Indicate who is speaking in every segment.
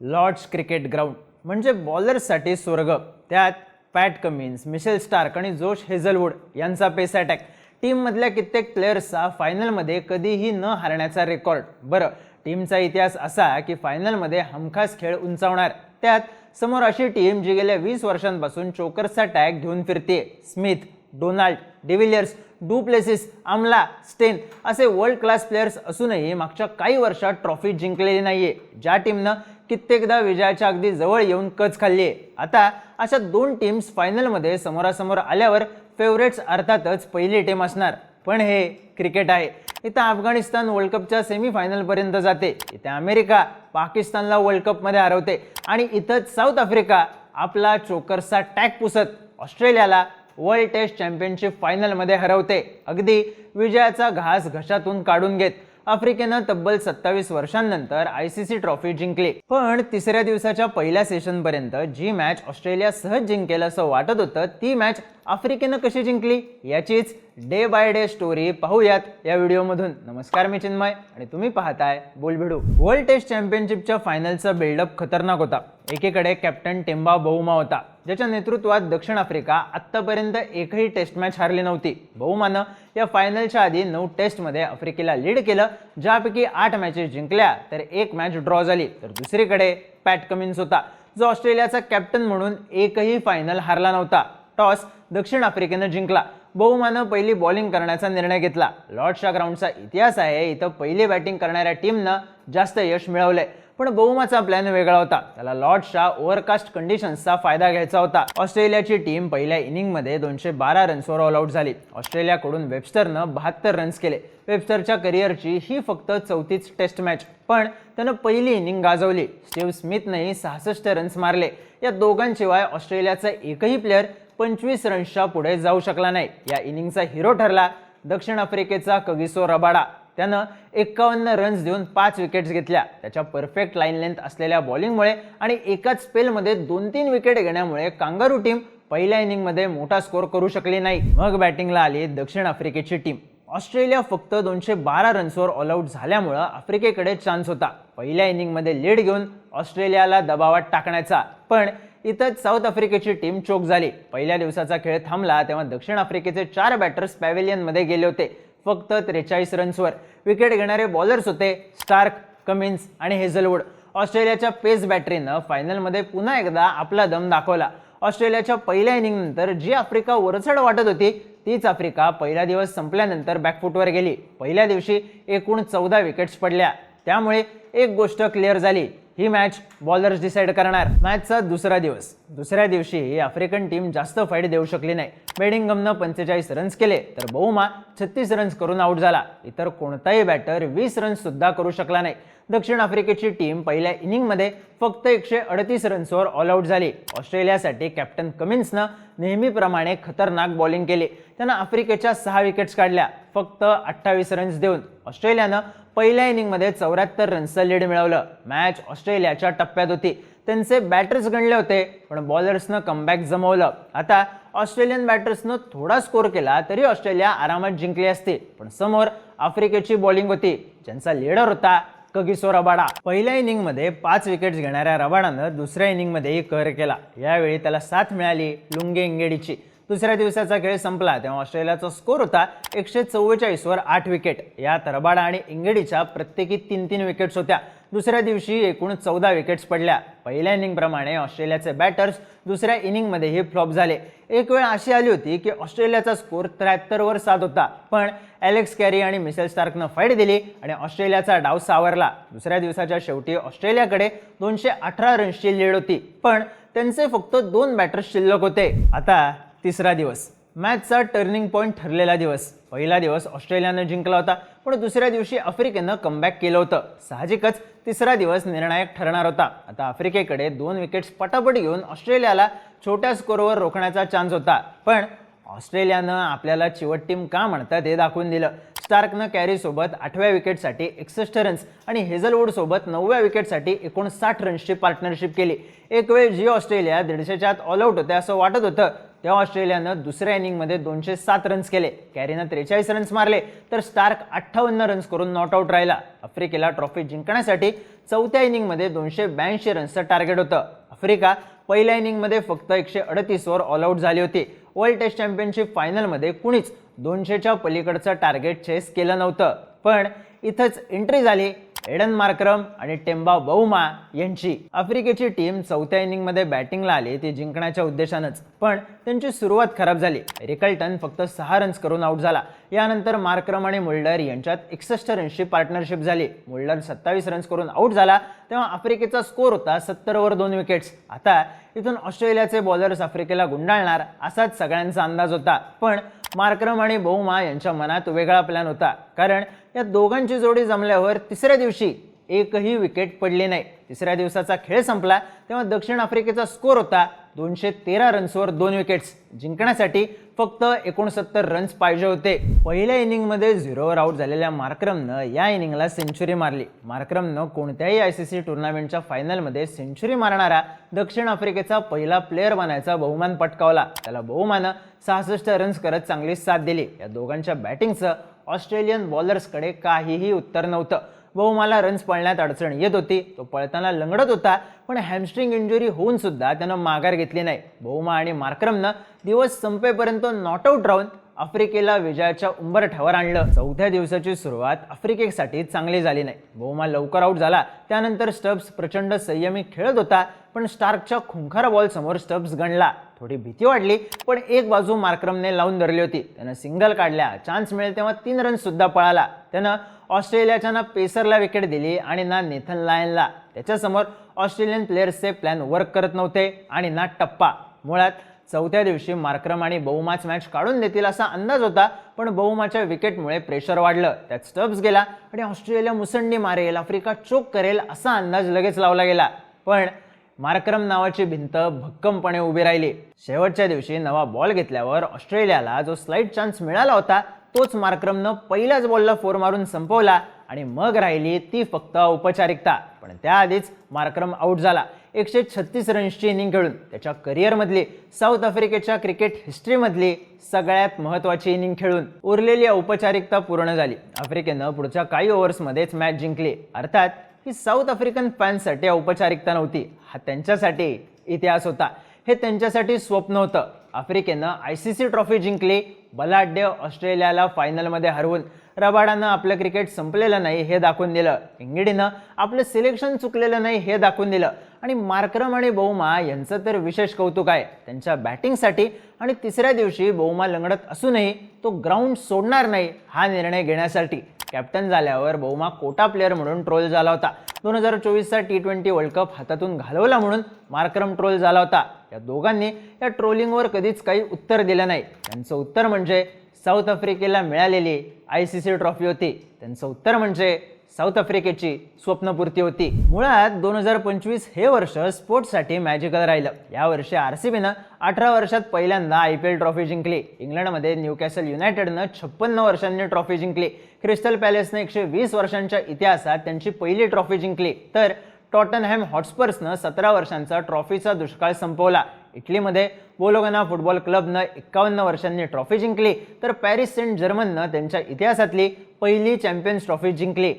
Speaker 1: Lord's cricket ground. म्हणजे बॉलर्ससाठी स्वर्ग. त्यात पॅट कमिन्स मिशेल स्टार्क आणि जोश हेझलवूड यांचा पेस अटॅक टीममधल्या कित्येक प्लेयर्सचा फायनलमध्ये कधीही न हारण्याचा रेकॉर्ड बरं टीमचा इतिहास असा की फायनलमध्ये हमखास खेळ उंचावणार. त्यात समोर अशी टीम जी गेल्या वीस वर्षांपासून चोकरचा टॅग घेऊन फिरते Smith Donald de Villiers du Plessis Amla Steyn असे वर्ल्ड क्लास प्लेयर्स असूनही मागच्या काही वर्षात ट्रॉफी जिंकलेली नाहीये. ज्या टीमनं कित्येकदा विजयाच्या अगदी जवळ येऊन कच खाल्ली आहे. आता अशा दोन टीम्स फायनलमध्ये समोरासमोर आल्यावर फेवरेट्स अर्थातच पहिली टीम असणार. पण हे क्रिकेट आहे. इथं अफगाणिस्तान वर्ल्ड कपच्या सेमीफायनलपर्यंत जाते. इथे अमेरिका पाकिस्तानला वर्ल्ड कपमध्ये हरवते. आणि इथंच साऊथ आफ्रिका आपला चोकरचा टॅग पुसत ऑस्ट्रेलियाला वर्ल्ड टेस्ट चॅम्पियनशिप फायनलमध्ये हरवते. अगदी विजयाचा घास घशातून काढून घेत. आफ्रिकेनं तब्बल सत्तावीस वर्षांनंतर आय सी सी ट्रॉफी जिंकली. पण तिसऱ्या दिवसाच्या पहिल्या सेशनपर्यंत जी मॅच ऑस्ट्रेलिया सहज जिंकेल असं वाटत होतं ती मॅच आफ्रिकेनं कशी जिंकली? याचीच डे बाय डे स्टोरी पाहूयात या व्हिडिओमधून. नमस्कार मी चिन्मय आणि तुम्ही पाहताय बोलभिडू. वर्ल्ड टेस्ट चॅम्पियनशिपच्या फायनलचा बिल्डअप खतरनाक होता. एकीकडे कॅप्टन टेम्बा बहुमा होता. ज्याच्या नेतृत्वात दक्षिण आफ्रिका आत्तापर्यंत एकही टेस्ट मॅच हारली नव्हती. बहुमानं या फायनलच्या आधी नऊ टेस्टमध्ये आफ्रिकेला लीड केलं ज्यापैकी आठ मॅचेस जिंकल्या तर एक मॅच ड्रॉ झाली. तर दुसरीकडे पॅट कमिन्स होता जो ऑस्ट्रेलियाचा कॅप्टन म्हणून एकही फायनल हारला नव्हता. टॉस दक्षिण आफ्रिकेनं जिंकला. बहुमानं पहिली बॉलिंग करण्याचा निर्णय घेतला. लॉर्डच्या ग्राउंडचा इतिहास आहे इथं पहिली बॅटिंग करणाऱ्या टीमनं जास्त यश मिळवलंय. पण बहुमाचा प्लॅन वेगळा होता. त्याला लॉर्ड्सच्या ओव्हरकास्ट कंडिशन्सचा फायदा घ्यायचा होता. ऑस्ट्रेलियाची टीम पहिल्या इनिंगमध्ये दोनशे बारा रन्सवर ऑल आउट झाली. ऑस्ट्रेलियाकडून वेबस्टरनं बहात्तर रन्स केले. वेबस्टरच्या करिअरची ही फक्त चौथीच टेस्ट मॅच पण त्यानं पहिली इनिंग गाजवली. स्टीव्ह स्मिथनंही सहासष्ट रन्स मारले. या दोघांशिवाय ऑस्ट्रेलियाचा एकही प्लेअर पंचवीस रन्सच्या पुढे जाऊ शकला नाही. या इनिंगचा हिरो ठरला दक्षिण आफ्रिकेचा कगिसो रबाडा. त्यानं एक्कावन्न रन्स देऊन पाच विकेट्स घेतल्या. त्याच्या परफेक्ट लाईन लेंथ असलेल्या बॉलिंगमुळे आणि एकाच स्पेलमध्ये दोन तीन विकेट घेण्यामुळे कांगारू टीम पहिल्या इनिंगमध्ये मोठा स्कोर करू शकली नाही. मग बॅटिंगला आली दक्षिण आफ्रिकेची टीम ऑस्ट्रेलिया फक्त दोनशे बारा रन्सवर ऑल आऊट झाल्यामुळं आफ्रिकेकडे चान्स होता. पहिल्या इनिंगमध्ये लीड घेऊन ऑस्ट्रेलियाला दबावात टाकण्याचा. पण इथं साऊथ आफ्रिकेची टीम चोक झाली. पहिल्या दिवसाचा खेळ थांबला तेव्हा दक्षिण आफ्रिकेचे चार बॅटर्स पॅवेलियनमध्ये गेले होते. फक्त त्रेचाळीस रन्सवर विकेट घेणारे बॉलर्स होते स्टार्क कमिन्स आणि हेझलवूड ऑस्ट्रेलियाच्या पेस बॅटरीनं फायनलमध्ये पुन्हा एकदा आपला दम दाखवला. ऑस्ट्रेलियाच्या पहिल्या इनिंगनंतर जी आफ्रिका वरचढ वाटत होती तीच आफ्रिका पहिला दिवस संपल्यानंतर बॅकफुटवर गेली. पहिल्या दिवशी एकूण चौदा विकेट्स पडल्या. त्यामुळे एक गोष्ट क्लिअर झाली. ही मॅच बॉलर्स डिसाईड करणार. मॅचचा दुसरा दिवस. दुसऱ्या दिवशी ही आफ्रिकन टीम जास्त फाईट देऊ शकली नाही. बेडिंगमनं पंचेचाळीस रन्स केले तर बहुमा छत्तीस रन्स करून आऊट झाला. इतर कोणताही बॅटर वीस रन्स सुद्धा करू शकला नाही. दक्षिण आफ्रिकेची टीम पहिल्या इनिंगमध्ये फक्त एकशे अडतीस रन्सवर ऑल आऊट झाली. ऑस्ट्रेलियासाठी कॅप्टन कमिन्सनं नेहमीप्रमाणे खतरनाक बॉलिंग केली. त्यानं आफ्रिकेच्या सहा विकेट्स काढल्या. फक्त अठ्ठावीस रन्स देऊन ऑस्ट्रेलियानं पहिल्या इनिंगमध्ये चौऱ्याहत्तर रन्सचं लीड मिळवलं. मॅच ऑस्ट्रेलियाच्या टप्प्यात होती. त्यांचे बॅटर्स गणले होते पण बॉलर्सनं कमबॅक जमवलं. आता ऑस्ट्रेलियन बॅटर्सनं थोडा स्कोर केला तरी ऑस्ट्रेलिया आरामात जिंकली असती. पण समोर आफ्रिकेची बॉलिंग होती. ज्यांचा लीडर होता कगिसो रबाडा. पहिल्या इनिंगमध्ये पाच विकेट्स घेणाऱ्या रबाडानं दुसऱ्या इनिंगमध्येही कर केला. यावेळी त्याला साथ मिळाली लुंगे इंगेडीची. दुसऱ्या दिवसाचा खेळ संपला तेव्हा ऑस्ट्रेलियाचा स्कोर होता एकशे चव्वेचाळीसवर आठ विकेट. यात रबाडा आणि इंगेडीच्या प्रत्येकी तीन तीन विकेट्स होत्या. दुसऱ्या दिवशी एकूण चौदा विकेट्स पडल्या. पहिल्या इनिंगप्रमाणे ऑस्ट्रेलियाचे बॅटर्स दुसऱ्या इनिंगमध्येही फ्लॉप झाले. एक वेळ अशी आली होती की ऑस्ट्रेलियाचा स्कोर त्र्याहत्तरवर सात होता. पण ॲलेक्स कॅरी आणि मिसेल स्टार्कनं फाईट दिली आणि ऑस्ट्रेलियाचा डाव सावरला. दुसऱ्या दिवसाच्या शेवटी ऑस्ट्रेलियाकडे दोनशे अठरा रन्सची लीड होती. पण त्यांचे फक्त दोन बॅटर्स शिल्लक होते. आता तिसरा दिवस. मॅचचा टर्निंग पॉईंट ठरलेला दिवस. पहिला दिवस ऑस्ट्रेलियानं जिंकला होता. पण दुसऱ्या दिवशी आफ्रिकेनं कमबॅक केलं होतं. साहजिकच तिसरा दिवस निर्णायक ठरणार होता. आता आफ्रिकेकडे दोन विकेट्स पटापट घेऊन ऑस्ट्रेलियाला छोट्या स्कोरवर रोखण्याचा चान्स होता. पण ऑस्ट्रेलियानं आपल्याला चिवट टीम का म्हणतात हे दाखवून दिलं. स्टार्कनं कॅरीसोबत आठव्या विकेटसाठी एकसष्ट रन्स आणि हेझलवूडसोबत नवव्या विकेटसाठी एकोणसाठ रन्सची पार्टनरशिप केली. एक वेळ जी ऑस्ट्रेलिया दीडशेच्या आत ऑल आऊट होते असं वाटत होतं. तेव्हा ऑस्ट्रेलियानं दुसऱ्या इनिंगमध्ये दोनशे सात रन्स केले. कॅरीनं त्रेचाळीस रन्स मारले तर स्टार्क अठ्ठावन्न रन्स करून नॉट आऊट राहिला. आफ्रिकेला ट्रॉफी जिंकण्यासाठी चौथ्या इनिंगमध्ये दोनशे ब्याऐंशी रन्सचं टार्गेट होतं. आफ्रिका पहिल्या इनिंगमध्ये फक्त एकशे अडतीसवर ऑल आऊट झाली होती. वर्ल्ड टेस्ट चॅम्पियनशिप फायनलमध्ये कुणीच दोनशेच्या पलीकडचं टार्गेट चेस केलं नव्हतं. पण इथंच एंट्री झाली एडन मार्क्रम आणि टेम्बा बहुमा यांची. आफ्रिकेची टीम चौथ्या इनिंगमध्ये बॅटिंगला आली ती जिंकण्याच्या उद्देशानंच. पण त्यांची सुरुवात खराब झाली. रिकल्टन फक्त सहा रन्स करून आऊट झाला. यानंतर मार्क्रम आणि मुल्डर यांच्यात एकसष्ट रन्सची पार्टनरशिप झाली. मुल्डर सत्तावीस रन्स करून आऊट झाला. तेव्हा आफ्रिकेचा स्कोर होता सत्तरवर दोन विकेट्स आता इथून ऑस्ट्रेलियाचे बॉलर्स आफ्रिकेला गुंडाळणार असाच सगळ्यांचा अंदाज होता. पण मार्क्रम आणि बहुमा यांच्या मनात वेगळा प्लॅन होता. कारण या दोघांची जोडी जमल्यावर तिसऱ्या दिवशी एकही विकेट पडली नाही. तिसऱ्या दिवसाचा खेळ संपला. तेव्हा दक्षिण आफ्रिकेचा स्कोर होता दोनशे तेरा रन्सवर दोन विकेट्स जिंकण्यासाठी फक्त एकोणसत्तर रन्स पाहिजे होते. पहिल्या इनिंगमध्ये झिरोवर आऊट झालेल्या मार्क्रमनं या इनिंगला सेंचुरी मारली. मार्क्रमनं कोणत्याही आय सी सी टुर्नामेंटच्या फायनलमध्ये सेंचुरी मारणारा दक्षिण आफ्रिकेचा पहिला प्लेअर बनायचा बहुमान पटकावला. त्याला बहुमानं सहासष्ट रन्स करत चांगली साथ दिली. या दोघांच्या बॅटिंगचं ऑस्ट्रेलियन बॉलर्सकडे काहीही उत्तर नव्हतं. बहुमाला रन्स पळण्यात अडचण येत होती. तो पळताना लंगडत होता पण हॅमस्ट्रिंग इंजुरी होऊन सुद्धा त्यानं माघार घेतली नाही. बहुमा आणि मार्क्रमनं दिवस संपेपर्यंत नॉटआऊट राहून आफ्रिकेला विजयाच्या उंबरठ्यावर आणलं. चौथ्या दिवसाची सुरुवात आफ्रिकेसाठी चांगली झाली नाही. बहुमा लवकर आऊट झाला. त्यानंतर स्टब्स प्रचंड संयमी खेळत होता. पण स्टार्कच्या खुंखार बॉलसमोर स्टब्स गणला. थोडी भीती वाटली पण एक बाजू मार्क्रमने लावून धरली होती. त्यानं सिंगल काढल्या. चान्स मिळेल तेव्हा तीन रनसुद्धा सुद्धा पळाला. त्यानं ऑस्ट्रेलियाच्या ना पेसरला विकेट दिली आणि ना नेथन लायनला. त्याच्यासमोर ऑस्ट्रेलियन प्लेयर्सचे प्लॅन वर्क करत नव्हते आणि ना टप्पा. मुळात चौथ्या दिवशी मार्क्रम आणि बहुमाच मॅच काढून देतील असा अंदाज होता पण बहुमाच्या विकेटमुळे प्रेशर वाढलं. त्यात स्टब्स गेला आणि ऑस्ट्रेलिया मुसंडी मारेल आफ्रिका चोक करेल असा अंदाज लगेच लावला गेला. पण मार्क्रम नावाची भिंत भक्कमपणे उभी राहिली. शेवटच्या दिवशी नवा बॉल घेतल्यावर ऑस्ट्रेलियाला जो स्लाईट चान्स मिळाला होता तोच मार्क्रमनं पहिल्याच बॉलला फोर मारून संपवला आणि मग राहिली ती फक्त औपचारिकता. पण त्याआधीच मार्क्रम आऊट झाला. एकशे छत्तीस रन्सची इनिंग खेळून त्याच्या करिअरमधली साऊथ आफ्रिकेच्या क्रिकेट हिस्ट्रीमधली सगळ्यात महत्त्वाची इनिंग खेळून उरलेली औपचारिकता पूर्ण झाली. आफ्रिकेनं पुढच्या काही ओव्हर्समध्येच मॅच जिंकली. अर्थात ही साऊथ आफ्रिकन फॅन्ससाठी औपचारिकता नव्हती. हा त्यांच्यासाठी इतिहास होता. हे त्यांच्यासाठी स्वप्न होतं. आफ्रिकेनं आय सी सी ट्रॉफी जिंकली. बलाढ्य ऑस्ट्रेलियाला फायनलमध्ये हरवून. रबाडानं आपलं क्रिकेट संपलेलं नाही हे दाखवून दिलं. इंगिडीनं आपलं सिलेक्शन चुकलेलं नाही हे दाखवून दिलं. आणि मार्क्रम आणि बहुमा यांचं तर विशेष कौतुक आहे. त्यांच्या बॅटिंगसाठी आणि तिसऱ्या दिवशी बहुमा लंगडत असूनही तो ग्राउंड सोडणार नाही हा निर्णय घेण्यासाठी. कॅप्टन झाल्यावर बहुमा कोटा प्लेअर म्हणून ट्रोल झाला होता. दोन हजार चोवीसचा टी ट्वेंटी वर्ल्ड कप हातातून घालवला म्हणून मार्क्रम ट्रोल झाला होता. या दोघांनी या ट्रोलिंगवर कधीच काही उत्तर दिलं नाही. त्यांचं उत्तर म्हणजे साऊथ आफ्रिकेला मिळालेली आय सी सी ट्रॉफी होती. त्यांचं उत्तर म्हणजे साऊथ आफ्रिकेची स्वप्नपूर्ती होती. मुळात दोन हजार पंचवीस हे वर्ष स्पोर्ट्ससाठी मॅजिकल राहिलं. या वर्षी आर सी बीनं अठरा वर्षात पहिल्यांदा आय पी एल ट्रॉफी जिंकली. इंग्लंडमध्ये न्यूकॅसल युनायटेडनं छप्पन्न वर्षांनी ट्रॉफी जिंकली. क्रिस्टल पॅलेसनं एकशे वीस वर्षांच्या इतिहासात त्यांची पहिली ट्रॉफी जिंकली. तर टॉटनहॅम हॉटस्पर्सनं सतरा वर्षांचा ट्रॉफीचा दुष्काळ संपवला. इटलीमध्ये बोलोगना फुटबॉल क्लबनं एक्कावन्न वर्षांनी ट्रॉफी जिंकली तर पॅरिस सेंट जर्मननं त्यांच्या इतिहासातली पहिली चॅम्पियन्स ट्रॉफी जिंकली.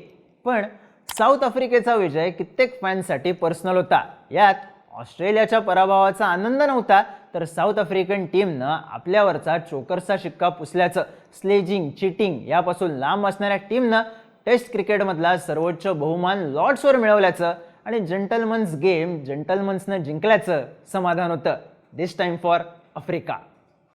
Speaker 1: पण साऊथ आफ्रिकेचा विजय कित्येक फॅन्ससाठी पर्सनल होता. यात ऑस्ट्रेलियाच्या पराभवाचा आनंद नव्हता तर साऊथ आफ्रिकन टीमनं आपल्यावरचा चोकरचा शिक्का पुसल्याचं स्लेजिंग चिटिंग यापासून लांब असणाऱ्या टीमनं टेस्ट क्रिकेटमधला सर्वोच्च बहुमान लॉर्ड्सवर मिळवल्याचं आणि जंटलमन्स गेम जंटलमन्सनं जिंकल्याचं समाधान होतं. दिस टाइम फॉर आफ्रिका